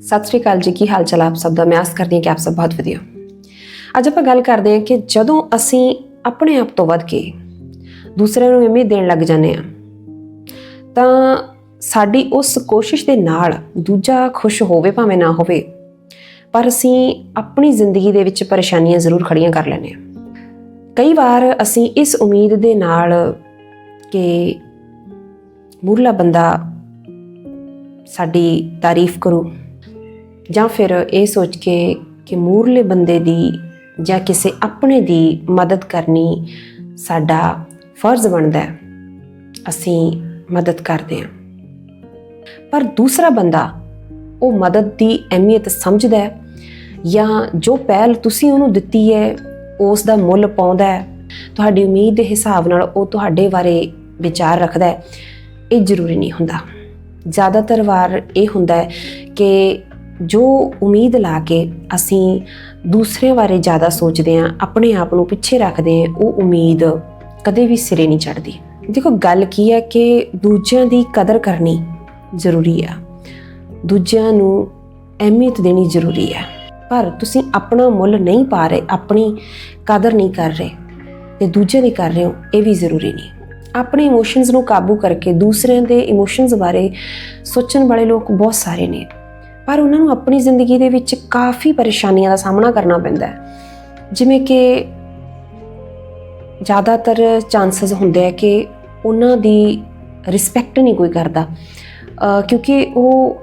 ਸਤਿ ਸ੍ਰੀ ਅਕਾਲ ਜੀ, ਕੀ ਹਾਲ ਚਾਲ ਆਪ ਸਭ ਦਾ? ਮੈਂ ਆਸ ਕਰਦੀ ਹਾਂ ਕਿ ਆਪ ਸਭ ਬਹੁਤ ਵਧੀਆ ਅੱਜ ਆਪਾਂ ਗੱਲ ਕਰਦੇ ਹਾਂ ਕਿ ਜਦੋਂ ਅਸੀਂ ਆਪਣੇ ਆਪ ਤੋਂ ਵੱਧ ਕੇ ਦੂਸਰਿਆਂ ਨੂੰ ਉਮੀਦ ਦੇਣ ਲੱਗ ਜਾਂਦੇ ਹਾਂ, ਤਾਂ ਸਾਡੀ ਉਸ ਕੋਸ਼ਿਸ਼ ਦੇ ਨਾਲ ਦੂਜਾ ਖੁਸ਼ ਹੋਵੇ ਭਾਵੇਂ ਨਾ ਹੋਵੇ, ਪਰ ਅਸੀਂ ਆਪਣੀ ਜ਼ਿੰਦਗੀ ਦੇ ਵਿੱਚ ਪਰੇਸ਼ਾਨੀਆਂ ਜ਼ਰੂਰ ਖੜੀਆਂ ਕਰ ਲੈਂਦੇ ਹਾਂ। ਕਈ ਵਾਰ ਅਸੀਂ ਇਸ ਉਮੀਦ ਦੇ ਨਾਲ ਕਿ ਮੂਰਲਾ ਬੰਦਾ ਸਾਡੀ ਤਾਰੀਫ ਕਰੂ ਜਾਂ ਫਿਰ ਇਹ ਸੋਚ ਕੇ ਕਿ ਮੂਰਲੇ ਬੰਦੇ ਦੀ ਜਾਂ ਕਿਸੇ ਆਪਣੇ ਦੀ ਮਦਦ ਕਰਨੀ ਸਾਡਾ ਫਰਜ਼ ਬਣਦਾ ਹੈ, ਅਸੀਂ ਮਦਦ ਕਰਦੇ ਹਾਂ। ਪਰ ਦੂਸਰਾ ਬੰਦਾ ਉਹ ਮਦਦ ਦੀ ਅਹਿਮੀਅਤ ਸਮਝਦਾ ਹੈ ਜਾਂ ਜੋ ਪਹਿਲ ਤੁਸੀਂ ਉਹਨੂੰ ਦਿੱਤੀ ਹੈ, ਉਸ ਦਾ ਮੁੱਲ ਪਾਉਂਦਾ ਹੈ, ਤੁਹਾਡੀ ਉਮੀਦ ਦੇ ਹਿਸਾਬ ਨਾਲ ਉਹ ਤੁਹਾਡੇ ਬਾਰੇ ਵਿਚਾਰ ਰੱਖਦਾ ਹੈ, ਇਹ ਜ਼ਰੂਰੀ ਨਹੀਂ ਹੁੰਦਾ। ਜ਼ਿਆਦਾਤਰ ਵਾਰ ਇਹ ਹੁੰਦਾ ਹੈ ਕਿ ਜੋ ਉਮੀਦ ਲਾ ਕੇ ਅਸੀਂ ਦੂਸਰਿਆਂ ਬਾਰੇ ਜ਼ਿਆਦਾ ਸੋਚਦੇ ਹਾਂ, ਆਪਣੇ ਆਪ ਨੂੰ ਪਿੱਛੇ ਰੱਖਦੇ ਹਾਂ, ਉਹ ਉਮੀਦ ਕਦੇ ਵੀ ਸਿਰੇ ਨਹੀਂ ਚੜਦੀ ਦੇਖੋ, ਗੱਲ ਕੀ ਹੈ ਕਿ ਦੂਜਿਆਂ ਦੀ ਕਦਰ ਕਰਨੀ ਜ਼ਰੂਰੀ ਆ। ਦੂਜਿਆਂ ਨੂੰ ਅਹਿਮੀਅਤ ਦੇਣੀ ਜ਼ਰੂਰੀ ਹੈ ਪਰ ਤੁਸੀਂ ਆਪਣਾ ਮੁੱਲ ਨਹੀਂ ਪਾ ਰਹੇ, ਆਪਣੀ ਕਦਰ ਨਹੀਂ ਕਰ ਰਹੇ ਤੇ ਦੂਜਿਆਂ ਦੀ ਕਰ ਰਹੇ ਹੋ, ਇਹ ਵੀ ਜ਼ਰੂਰੀ ਨਹੀਂ। ਆਪਣੇ ਇਮੋਸ਼ਨਸ ਨੂੰ ਕਾਬੂ ਕਰਕੇ ਦੂਸਰਿਆਂ ਦੇ ਇਮੋਸ਼ਨਸ ਬਾਰੇ ਸੋਚਣ ਵਾਲੇ ਲੋਕ ਬਹੁਤ ਸਾਰੇ ਨੇ। ਪਰ ਉਹਨਾਂ ਨੂੰ ਆਪਣੀ ਜ਼ਿੰਦਗੀ ਦੇ ਵਿੱਚ ਕਾਫੀ ਪਰੇਸ਼ਾਨੀਆਂ ਦਾ ਸਾਹਮਣਾ ਕਰਨਾ ਪੈਂਦਾ ਹੈ। ਜਿਵੇਂ ਕਿ ਜ਼ਿਆਦਾਤਰ ਚਾਂਸਸ ਹੁੰਦੇ ਆ ਕਿ ਉਹਨਾਂ ਦੀ ਰਿਸਪੈਕਟ ਨਹੀਂ ਕੋਈ ਕਰਦਾ। ਕਿਉਂਕਿ ਉਹ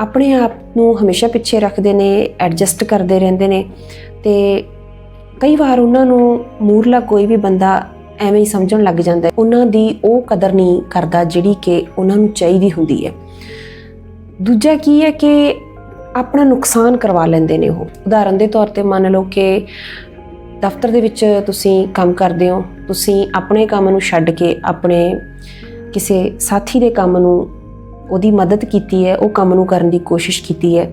ਆਪਣੇ ਆਪ ਨੂੰ ਹਮੇਸ਼ਾ ਪਿੱਛੇ ਰੱਖਦੇ ਨੇ ਐਡਜਸਟ ਕਰਦੇ ਰਹਿੰਦੇ ਨੇ ਤੇ ਕਈ ਵਾਰ ਉਹਨਾਂ ਨੂੰ ਮੂਰਲਾ ਕੋਈ ਵੀ ਬੰਦਾ ਐਵੇਂ ਹੀ ਸਮਝਣ ਲੱਗ ਜਾਂਦਾ ਉਹਨਾਂ ਦੀ ਉਹ ਕਦਰ ਨਹੀਂ ਕਰਦਾ ਜਿਹੜੀ ਕਿ ਉਹਨਾਂ ਨੂੰ ਚਾਹੀਦੀ ਹੁੰਦੀ ਹੈ। ਦੂਜਾ ਕੀ ਹੈ ਕਿ ਆਪਣਾ ਨੁਕਸਾਨ ਕਰਵਾ ਲੈਂਦੇ ਨੇ ਉਹ। ਉਦਾਹਰਨ ਦੇ ਤੌਰ ਤੇ ਮੰਨ ਲਓ ਕਿ ਦਫ਼ਤਰ ਦੇ ਵਿੱਚ ਤੁਸੀਂ ਕੰਮ ਕਰਦੇ ਹੋ, ਤੁਸੀਂ ਆਪਣੇ ਕੰਮ ਨੂੰ ਛੱਡ ਕੇ ਆਪਣੇ ਕਿਸੇ ਸਾਥੀ ਦੇ ਕੰਮ ਨੂੰ ਉਹਦੀ ਮਦਦ ਕੀਤੀ ਹੈ, ਉਹ ਕੰਮ ਨੂੰ ਕਰਨ ਦੀ ਕੋਸ਼ਿਸ਼ ਕੀਤੀ ਹੈ।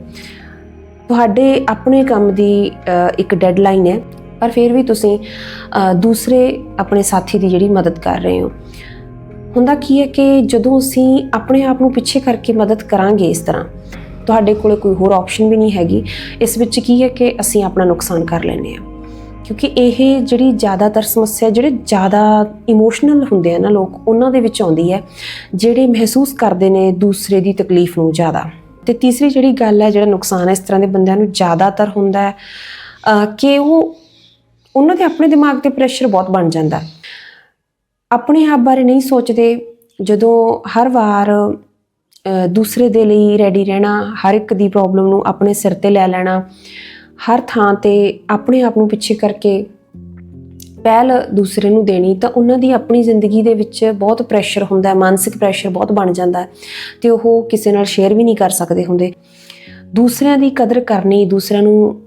ਤੁਹਾਡੇ ਆਪਣੇ ਕੰਮ ਦੀ ਇੱਕ ਡੈਡਲਾਈਨ ਹੈ, ਪਰ ਫਿਰ ਵੀ ਤੁਸੀਂ ਦੂਸਰੇ ਆਪਣੇ ਸਾਥੀ ਦੀ ਜਿਹੜੀ ਮਦਦ ਕਰ ਰਹੇ ਹੋ। ਹੁੰਦਾ ਕੀ ਹੈ ਕਿ ਜਦੋਂ ਅਸੀਂ ਆਪਣੇ ਆਪ ਨੂੰ ਪਿੱਛੇ ਕਰਕੇ ਮਦਦ ਕਰਾਂਗੇ ਇਸ ਤਰ੍ਹਾਂ, ਤੁਹਾਡੇ ਕੋਲੇ ਕੋਈ ਹੋਰ ਆਪਸ਼ਨ ਵੀ ਨਹੀਂ ਹੈਗੀ। ਇਸ ਵਿੱਚ ਕੀ ਹੈ ਕਿ ਅਸੀਂ ਆਪਣਾ ਨੁਕਸਾਨ ਕਰ ਲੈਂਦੇ ਹਾਂ। ਕਿਉਂਕਿ ਇਹ ਜਿਹੜੀ ਜ਼ਿਆਦਾਤਰ ਸਮੱਸਿਆ, ਜਿਹੜੇ ਜ਼ਿਆਦਾ ਇਮੋਸ਼ਨਲ ਹੁੰਦੇ ਆ ਨਾ ਲੋਕ, ਉਹਨਾਂ ਦੇ ਵਿੱਚ ਆਉਂਦੀ ਹੈ, ਜਿਹੜੇ ਮਹਿਸੂਸ ਕਰਦੇ ਨੇ ਦੂਸਰੇ ਦੀ ਤਕਲੀਫ ਨੂੰ ਜ਼ਿਆਦਾ। ਤੇ ਤੀਸਰੀ ਜਿਹੜੀ ਗੱਲ ਹੈ, ਜਿਹੜਾ ਨੁਕਸਾਨ ਇਸ ਤਰ੍ਹਾਂ ਦੇ ਬੰਦਿਆਂ ਨੂੰ ਜ਼ਿਆਦਾਤਰ ਹੁੰਦਾ ਹੈ ਕਿ ਉਹ, ਉਹਨਾਂ ਦੇ ਆਪਣੇ ਦਿਮਾਗ ਤੇ ਪ੍ਰੈਸ਼ਰ ਬਹੁਤ ਬਣ ਜਾਂਦਾ ਹੈ। ਆਪਣੇ ਆਪ ਬਾਰੇ ਨਹੀਂ ਸੋਚਦੇ, ਜਦੋਂ ਹਰ ਵਾਰ ਦੂਸਰੇ ਦੇ ਲਈ ਰੈਡੀ ਰਹਿਣਾ, ਹਰ ਇੱਕ ਦੀ ਪ੍ਰੋਬਲਮ ਨੂੰ ਆਪਣੇ ਸਿਰ ਤੇ ਲੈ ਲੈਣਾ, ਹਰ ਥਾਂ ਤੇ ਆਪਣੇ ਆਪ ਨੂੰ ਪਿੱਛੇ ਕਰਕੇ ਪਹਿਲ ਦੂਸਰੇ ਨੂੰ ਦੇਣੀ, ਤਾਂ ਉਹਨਾਂ ਦੀ ਆਪਣੀ ਜ਼ਿੰਦਗੀ ਦੇ ਵਿੱਚ ਬਹੁਤ ਪ੍ਰੈਸ਼ਰ ਹੁੰਦਾ ਹੈ ਮਾਨਸਿਕ ਪ੍ਰੈਸ਼ਰ ਬਹੁਤ ਬਣ ਜਾਂਦਾ ਹੈ, ਤੇ ਉਹ ਕਿਸੇ ਨਾਲ ਸ਼ੇਅਰ ਵੀ ਨਹੀਂ ਕਰ ਸਕਦੇ ਹੁੰਦੇ। ਦੂਸਰਿਆਂ ਦੀ ਕਦਰ ਕਰਨੀ, ਦੂਸਰਿਆਂ ਨੂੰ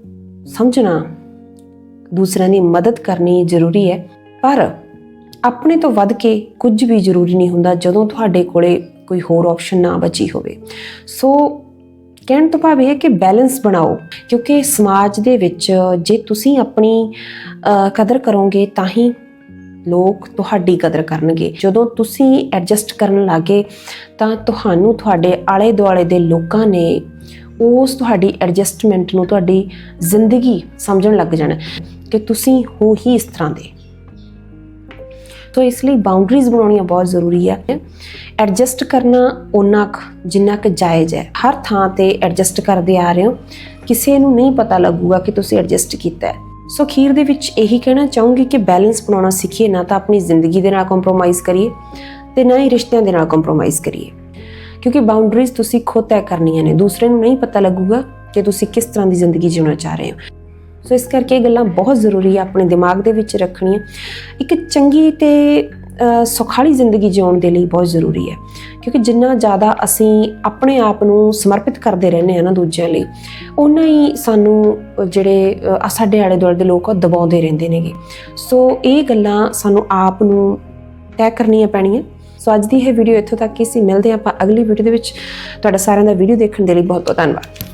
ਸਮਝਣਾ, ਦੂਸਰਿਆਂ ਦੀ ਮਦਦ ਕਰਨੀ ਜ਼ਰੂਰੀ ਹੈ, ਪਰ ਆਪਣੇ ਤੋਂ ਵੱਧ ਕੇ ਕੁਝ ਵੀ ਜ਼ਰੂਰੀ ਨਹੀਂ ਹੁੰਦਾ ਜਦੋਂ ਤੁਹਾਡੇ ਕੋਲੇ ਕੋਈ ਹੋਰ ਆਪਸ਼ਨ ਨਾ ਬਚੀ ਹੋਵੇ। ਸੋ ਕਹਿਣ ਤੋਂ ਭਾਵ ਇਹ ਹੈ ਕਿ ਬੈਲੈਂਸ ਬਣਾਓ, ਕਿਉਂਕਿ ਸਮਾਜ ਦੇ ਵਿੱਚ ਜੇ ਤੁਸੀਂ ਆਪਣੀ ਕਦਰ ਕਰੋਗੇ ਤਾਂ ਹੀ ਲੋਕ ਤੁਹਾਡੀ ਕਦਰ ਕਰਨਗੇ। ਜਦੋਂ ਤੁਸੀਂ ਐਡਜਸਟ ਕਰਨ ਲੱਗੇ ਤਾਂ ਤੁਹਾਨੂੰ ਤੁਹਾਡੇ ਆਲੇ ਦੁਆਲੇ ਦੇ ਲੋਕਾਂ ਨੇ ਉਸ ਤੁਹਾਡੀ ਐਡਜਸਟਮੈਂਟ ਨੂੰ ਤੁਹਾਡੀ ਜ਼ਿੰਦਗੀ ਸਮਝਣ ਲੱਗ ਜਾਣਾ ਕਿ ਤੁਸੀਂ ਹੋ ਹੀ ਇਸ ਤਰ੍ਹਾਂ ਦੇ। ਤੋ ਇਸ ਲਈ ਬਾਉਂਡਰੀਜ਼ ਬਣਾਉਣੀਆਂ ਬਹੁਤ ਜ਼ਰੂਰੀ ਹੈ ਐਡਜਸਟ ਕਰਨਾ ਉਹਨਾਂ ਕੁ, ਜਿੰਨਾ ਕੁ ਜਾਇਜ਼ ਹੈ। ਹਰ ਥਾਂ ਤੇ ਐਡਜਸਟ ਕਰਦੇ ਆ ਰਹੇ ਹੋ। ਕਿਸੇ ਨੂੰ ਨਹੀਂ ਪਤਾ ਲੱਗੂਗਾ ਕਿ ਤੁਸੀਂ ਐਡਜਸਟ ਕੀਤਾ ਹੈ। ਸੋ ਖੀਰ ਦੇ ਵਿੱਚ ਇਹੀ ਕਹਿਣਾ ਚਾਹੂੰਗੀ ਕਿ ਬੈਲੈਂਸ ਬਣਾਉਣਾ ਸਿੱਖੀਏ, ਨਾ ਤਾਂ ਆਪਣੀ ਜ਼ਿੰਦਗੀ ਦੇ ਨਾਲ ਕੰਪਰੋਮਾਈਜ਼ ਕਰੀਏ ਤੇ ਨਾ ਹੀ ਰਿਸ਼ਤਿਆਂ ਦੇ ਨਾਲ ਕੰਪਰੋਮਾਈਜ਼ ਕਰੀਏ। ਕਿਉਂਕਿ ਬਾਉਂਡਰੀਜ਼ ਤੁਸੀਂ ਖੁਦ ਤੈਅ ਕਰਨੀਆਂ ਨੇ। ਦੂਸਰੇ ਨੂੰ ਨਹੀਂ ਪਤਾ ਲੱਗੂਗਾ ਕਿ ਤੁਸੀਂ ਕਿਸ ਤਰ੍ਹਾਂ ਦੀ ਜ਼ਿੰਦਗੀ ਜਿਉਣਾ ਚਾਹ ਰਹੇ ਹੋ। ਸੋ ਇਸ ਕਰਕੇ ਇਹ ਗੱਲਾਂ ਬਹੁਤ ਜ਼ਰੂਰੀ ਆ ਆਪਣੇ ਦਿਮਾਗ ਦੇ ਵਿੱਚ ਰੱਖਣੀਆਂ। ਇੱਕ ਚੰਗੀ ਤੇ ਸੁਖਾਲੀ ਜ਼ਿੰਦਗੀ ਜਿਉਣ ਦੇ ਲਈ ਬਹੁਤ ਜ਼ਰੂਰੀ ਹੈ। ਕਿਉਂਕਿ ਜਿੰਨਾ ਜ਼ਿਆਦਾ ਅਸੀਂ ਆਪਣੇ ਆਪ ਨੂੰ ਸਮਰਪਿਤ ਕਰਦੇ ਰਹਿੰਦੇ ਆ ਨਾ ਦੂਜਿਆਂ ਲਈ ਉਨਾ ਹੀ ਸਾਨੂੰ ਜਿਹੜੇ ਸਾਡੇ ਆਲੇ ਦੁਆਲੇ ਦੇ ਲੋਕ ਆ, ਉਹ ਦਬਾਉਂਦੇ ਰਹਿੰਦੇ ਨੇਗੇ। ਸੋ ਇਹ ਗੱਲਾਂ ਸਾਨੂੰ ਆਪ ਨੂੰ ਤੈਅ ਕਰਨੀਆਂ ਪੈਣੀਆਂ। ਸੋ ਅੱਜ ਦੀ ਇਹ ਵੀਡੀਓ ਇੱਥੋਂ ਤੱਕ ਹੀ ਸੀ। ਮਿਲਦੇ ਹਾਂ ਆਪਾਂ ਅਗਲੀ ਵੀਡੀਓ ਦੇ ਵਿੱਚ। ਤੁਹਾਡਾ ਸਾਰਿਆਂ ਦਾ ਵੀਡੀਓ ਦੇਖਣ ਦੇ ਲਈ ਬਹੁਤ ਬਹੁਤ ਧੰਨਵਾਦ।